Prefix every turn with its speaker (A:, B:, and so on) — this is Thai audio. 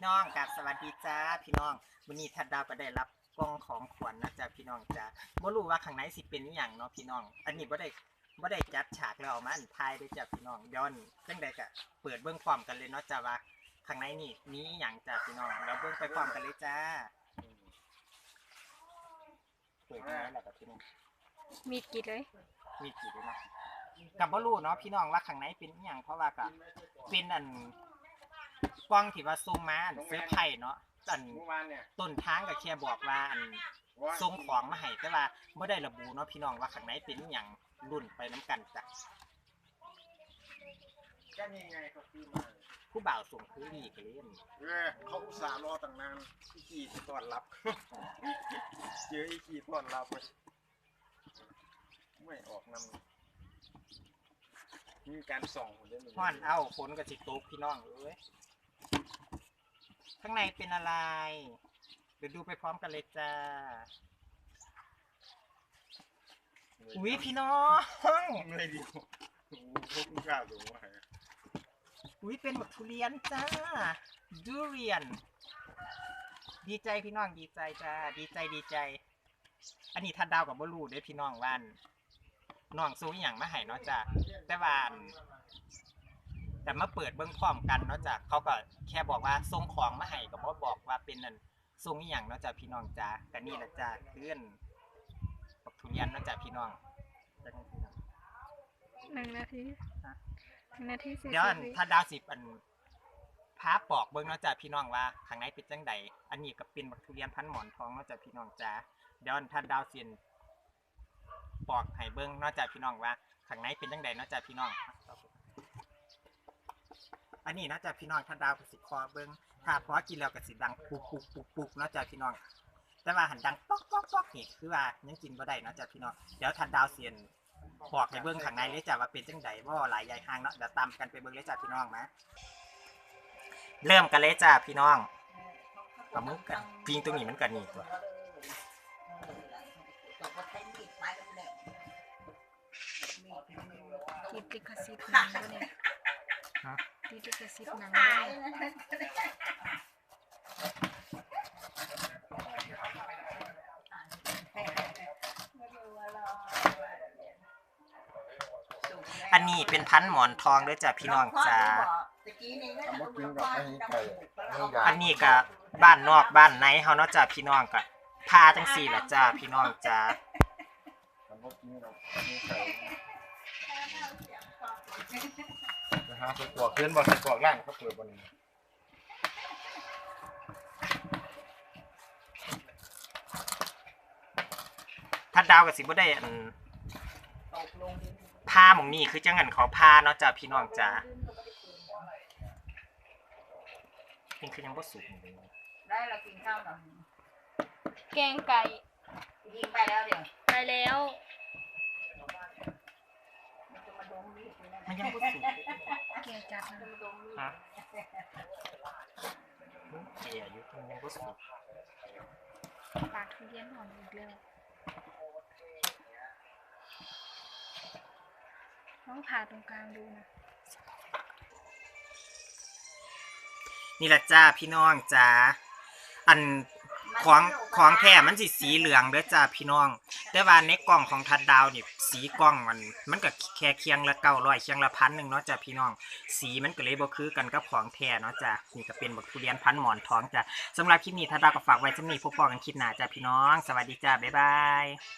A: พี่น้องกับสวัสดีจ้าพี่น้องวันนี้ทัดดาวก็ได้รับกล่องของขวัญนะจ๊ะพี่น้องจ้าบ่รู้ว่าข้างในสิเป็นอหย่างเนาะพี่น้อง อันนี้บ่ได้บ่ได้จัดฉากแล้วเอามาอันทายด้วยจ้ะพี่น้องย้อนจังใดก็เปิดเบิ่งพร้อมกันเลยเนาะจ้าว่าข้างในนี่มีอหย่างจ้ะพี่น้องแล้วเบิ่งไปพร้อมกันเลยจ้าเปิดยังไงล่ะกับพี่น้อง
B: มีดกรีดเลย
A: มีกี่ด้วยเนาะกับบ่รู้เนาะพี่น้องว่าข้างในเป็นอหย่างเพราะว่าก็เป็นอัน กล้องที่ว่าซูมมาอันเสื้อร์ไผ่เนาะอัน
C: เมื่อวานเนี่ย
A: ต้นทางก็แค่บอกว่าอันส่งของมาให้แต่ว่าไม่ได้ระบุเนาะพี่น้องว่าข้างในเป็นอหย่างรุ่นไปน้กันจ้ะ
C: ก็นี่ไงเขาซื้อมา
A: ผู้บ่าวส่งคือดีกันเล่น
C: เออเขาอุตส่าห์รอตั้งนานอีขี่ต้อนรับเจออีขี่ต้อนรับเลยไม่ออกนำมีการส่องเรื่อง
A: ฮ้อนเอ้าฝนก็สิตกพี่น้องเอ้ย ข้างในเป็นอะไร เดี๋ยวดูไปพร้อมกันเลยจ้า อุ้ยพี่น้อง
C: ไม่ดีโอ้โหพวกกล้าสูงว่า
A: อุ้ยเป็นบักทุเรียนจ้า ดูเรียน ดีใจพี่น้องดีใจจ้า ดีใจดีใจ อันนี้ทัดดาวกับบรูเด้อพี่น้องว่านน้องซูอหย่างมาให้เนาะจ้าแต่ว่าอัน แต่มาเปิดเบื้องพร้อมกันเนาะจ้าเขาก็แค่บอกว่าส่งของมาให้ก็บ่บอกว่าเป็นนั่นส่งอหย่างเนาะจ้าพี่น้องจ้ากันนี่ละจ้าเพื่อนบักทุเรียนเนาะจ้าพี่น้องจังพี่น้อง
B: หนึ่งนาที
A: ฮะ
B: หนึ่งนาทีสี่
A: เดี๋ยว
B: สิ
A: อั
B: บ
A: น
B: วิ
A: ถ้าดาวสิบอันพาปอกเบิ่งเนาะจ้ะพี่น้องว่าข้างในเป็นจังใดอันนี้ก็เป็นบักทุเรียนพันหมอนทองเนาะจ้ะพี่น้องจ้าเดี๋ยวอันถ้าดาวเสียนปอกให้เบิ่งเนาะจ้ะพี่น้องว่าข้างในเป็นจังใดเนาะจ้ะพี่น้อง อันนี้นาะจ้ะพี่น้องถ้าดาวกสิคอเบิ่งถ้าพอกินแล้วกสิดังปุกปุกปุกปุกนาะจ้ะพี่น้อง แต่ว่าหันดังป๊อกป๊อกป๊อกนี่คือว่ายังกินบ่ได้นาะจ้ะพี่น้อง เดี๋ยวถ้าดาวเสียนบอกให้เบิ่งข้างในเลยจ้ะว่าเป็นจังใดว่าหลายใหญ่ห่างเนาะเดี๋ยวตามกันไปเบิ่งเลยจ้ะพี่น้องนะเริ่มกันเลยจ้ะพี่น้องปลาหมึกกันพิงตรงนี้มันกันนี่ตัว
B: ติดลิขสิทธิ์หนั งด้วยเนี่ย
A: ฮะ
B: ติดลิขสิทธิ์หนังด้วย
A: อันนี้เป็นพันธุ์หมอนทองด้วยจ้ะพี่น้องจ้า
C: ทำว่ากินกับไม่ไก่ไม่ใหญ่
A: อันนี้ก็บ้านนอกบ้านในเฮาเนาะจ้ะพี่น้องก็พาจังสี่ล่ะจ้าพี่น้องจ้า
C: ทำว่ากินกับไม่ไก่นะฮะใส่กรอกเพื่อนบอกใส่กรอกล่างเขาเปิดบนนี้
A: ถ้าดาวก็สิบ่ได้อันพาหมองนี่คือจังหันเขาพาเนาะจ้ะพี่น้องจ้านี่คือยังบ่สุกอยู่เลย
D: ได้เรากินข้าวหน่อย
B: แกงไก่
D: ยิงไปแล้วเดี๋ยว
B: ไปแล้ว
D: มันจะมาดมมีดอยู่นั่น
A: มันยังบ่สุก
B: แกงจัดนะ
D: มาดมมีด
A: ฮะเจียอยู่มันยังบ่สุก
B: ปากทุเรียนอ่อนอีกแล้วต้องผ่าตรงกลางดูนะ
A: นี่แหละจ้าพี่น้องจ้าอัน ของของแท้มันสิสีเหลืองเด้อจ้าพี่น้อง แต่ว่าในกล่องของทัดดาวนี่สีกล่องมัน มันก็แค่เคียงละเก้าร้อยเคียงละพันหนึ่งเนาะจ้าพี่น้อง สีมันก็เลยบ่คือกันกับของแท้เนาะจ้านี่ก็เป็นบักทุเรียนพันหมอนท้องจ้าสำหรับคลิปนี้ทัดดาวก็ฝากไว้จะมีพบกันคลิปหน้าจ้าพี่น้อง สวัสดีจ้าบ๊ายบาย